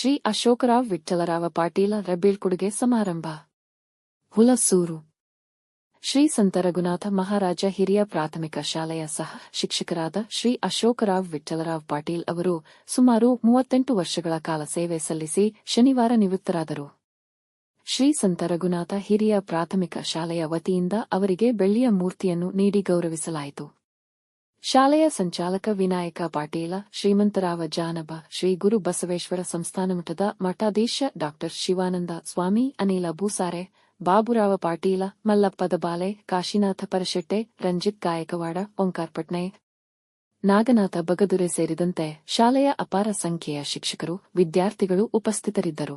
ಶ್ರೀ ಅಶೋಕರಾವ್ ವಿಠ್ಠಲರಾವ ಪಾಟೀಲರ ಬೀಳ್ಕೊಡುಗೆ ಸಮಾರಂಭ. ಹುಲಸೂರು. ಶ್ರೀ ಸಂತ ರಘುನಾಥ ಮಹಾರಾಜ ಹಿರಿಯ ಪ್ರಾಥಮಿಕ ಶಾಲೆಯ ಸಹ ಶಿಕ್ಷಕರಾದ ಶ್ರೀ ಅಶೋಕರಾವ್ ವಿಠ್ಠಲರಾವ್ ಪಾಟೀಲ್ ಅವರು ಸುಮಾರು ಮೂವತ್ತೆಂಟು ವರ್ಷಗಳ ಕಾಲ ಸೇವೆ ಸಲ್ಲಿಸಿ ಶನಿವಾರ ನಿವೃತ್ತರಾದರು. ಶ್ರೀ ಸಂತ ರಘುನಾಥ ಹಿರಿಯ ಪ್ರಾಥಮಿಕ ಶಾಲೆಯ ವತಿಯಿಂದ ಅವರಿಗೆ ಬೆಳ್ಳಿಯ ಮೂರ್ತಿಯನ್ನು ನೀಡಿ ಗೌರವಿಸಲಾಯಿತು. ಶಾಲೆಯ ಸಂಚಾಲಕ ವಿನಾಯಕ ಪಾಟೀಲ, ಶ್ರೀಮಂತರಾವ ಜಾನಬ, ಶ್ರೀ ಗುರು ಬಸವೇಶ್ವರ ಸಂಸ್ಥಾನ ಮಠದ ಮಠಾಧೀಶ ಡಾ. ಶಿವಾನಂದ ಸ್ವಾಮಿ, ಅನಿಲ ಭೂಸಾರೆ, ಬಾಬುರಾವ ಪಾಟೀಲ ಮಲ್ಲಪ್ಪ ದಬಾಲೆ ಕಾಶಿನಾಥ ಪರಶೆಟ್ಟೆ, ರಂಜಿತ್ ಗಾಯಕವಾಡ, ಓಂಕಾರ್ ಪಟ್ನೆ ನಾಗನಾಥ ಬಗದುರೆ ಸೇರಿದಂತೆ ಶಾಲೆಯ ಅಪಾರ ಸಂಖ್ಯೆಯ ಶಿಕ್ಷಕರು, ವಿದ್ಯಾರ್ಥಿಗಳು ಉಪಸ್ಥಿತರಿದ್ದರು.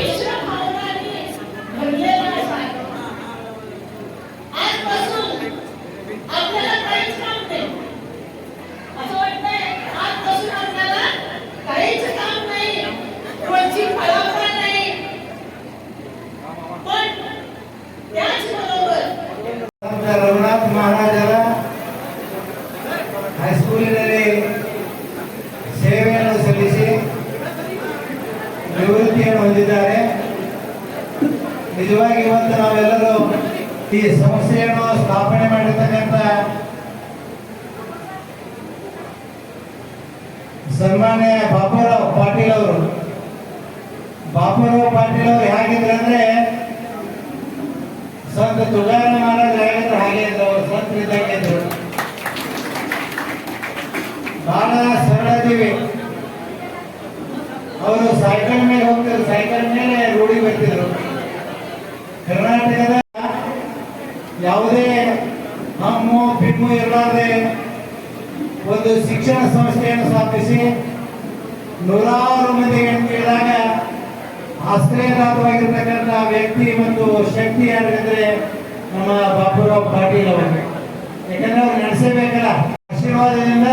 Amen. ನಿವೃತ್ತಿಯನ್ನು ಹೊಂದಿದ್ದಾರೆ. ನಿಜವಾಗಿ ಇವತ್ತು ನಾವೆಲ್ಲರೂ ಈ ಸಂಸ್ಥೆಯನ್ನು ಸ್ಥಾಪನೆ ಮಾಡಿರ್ತಕ್ಕಂಥ ಸನ್ಮಾನ್ಯ ಬಾಪುರಾವ್ ಪಾಟೀಲ್ ಅವರು. ಬಾಪುರಾವ್ ಪಾಟೀಲ್ ಅವರು ಹೇಗಿದ್ರು ಅಂದ್ರೆ ಸಂತ ತುಳಾರಾಮ ಮಹಾರಾಜ್ ಹೇಗಿದ್ರು ಹಾಗೆ ಇದ್ರು ಅವರು ಸಂತ ಇದ್ದಂಗೆ ಇದ್ರು. ಬಹಳ ಸರಳ ಜೀವಿ ಅವರು ಸೈಕಲ್ ಮೇಲೆ ಸೈಕಲ್ ಮೇಲೆ ರೂಢಿ ಬರ್ತಿದ್ರು. ಕರ್ನಾಟಕದ ಯಾವುದೇ ಹಮ್ಮು, ಪಿಮ್ಮು ಇರಲಾರ್ದೆ ಒಂದು ಶಿಕ್ಷಣ ಸಂಸ್ಥೆಯನ್ನು ಸ್ಥಾಪಿಸಿ ನೂರಾರು ಮಂದಿ ಕೇಳಿದಾಗ ಆಶ್ರಯದಾತವಾಗಿರ್ತಕ್ಕಂಥ ವ್ಯಕ್ತಿ ಮತ್ತು ಶಕ್ತಿ ಯಾರಿದ್ರೆ ನಮ್ಮ ಬಾಬುರಾವ್ ಪಾಟೀಲ್ ಅವರು. ಯಾಕಂದ್ರೆ ಅವ್ರು ನಡೆಸಬೇಕಲ್ಲ. ಆಶೀರ್ವಾದದಿಂದ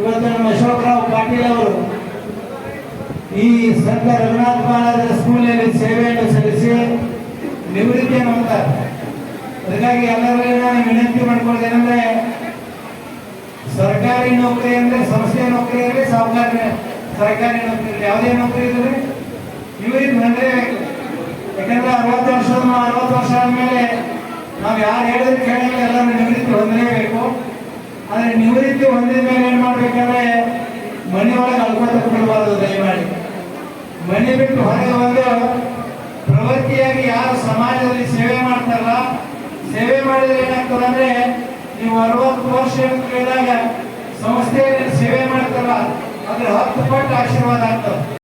ಇವತ್ತು ನಮ್ಮ ಅಶೋಕರಾವ್ ಈ ಸಂತ ರಘುನಾಥ ಮಹಾರಾಜರ ಸ್ಕೂಲಿನಲ್ಲಿ ಸೇವೆಯನ್ನು ಸಲ್ಲಿಸಿ ನಿವೃತ್ತಿಯನ್ನು ಹೊಂದ್ತಾರೆ ಅದಕ್ಕಾಗಿ ಎಲ್ಲರಿಗೂ ನಾನು ವಿನಂತಿ ಮಾಡ್ಕೊಳ್ತೇನೆಂದ್ರೆ ಸರ್ಕಾರಿ ನೌಕರಿ ಅಂದ್ರೆ ಸಂಸ್ಥೆ ನೌಕರಿ ಇರಲಿ ಸರ್ಕಾರಿ ಸರ್ಕಾರಿ ನೌಕರಿ ಇರಲಿ ಯಾವುದೇ ನೌಕರಿ ಇದ್ರೆ ನಿವೃತ್ತಿ ಹೊಂದಲೇಬೇಕು ಯಾಕಂದ್ರೆ ಅರವತ್ತು ವರ್ಷ ಅರವತ್ತು ವರ್ಷ ಆದಮೇಲೆ ನಾವು ಯಾರು ಹೇಳಿದ್ರೆ ಕೇಳಿದ್ರೆ ಎಲ್ಲರೂ ನಿವೃತ್ತಿ ಹೊಂದಲೇಬೇಕು ಆದರೆ ನಿವೃತ್ತಿ ಹೊಂದಿದ ಮೇಲೆ ಏನ್ ಮಾಡ್ಬೇಕಂದ್ರೆ ಮನೆ ಒಳಗೆ ಅಳ್ಕೊತ ಬಿಡಬಾರ್ದು ದಯಮಾಡಿ. ಮನೆ ಬಿಟ್ಟು ಹೊರಗೆ ಬಂದು ಪ್ರವೃತ್ತಿಯಾಗಿ ಯಾರು ಸಮಾಜದಲ್ಲಿ ಸೇವೆ ಮಾಡ್ತಾರಲ್ಲ, ಸೇವೆ ಮಾಡಿದ್ರೆ ಏನಾಗ್ತದೆ ಅಂದ್ರೆ ನೀವು ಅರವತ್ತು ವರ್ಷ ಕೇಳಿದಾಗ ಸಂಸ್ಥೆಯಲ್ಲಿ ಸೇವೆ ಮಾಡ್ತಾರಲ್ಲ, ಅದ್ರ ಹತ್ತು ಪಟ್ಟು ಆಶೀರ್ವಾದ ಆಗ್ತದೆ.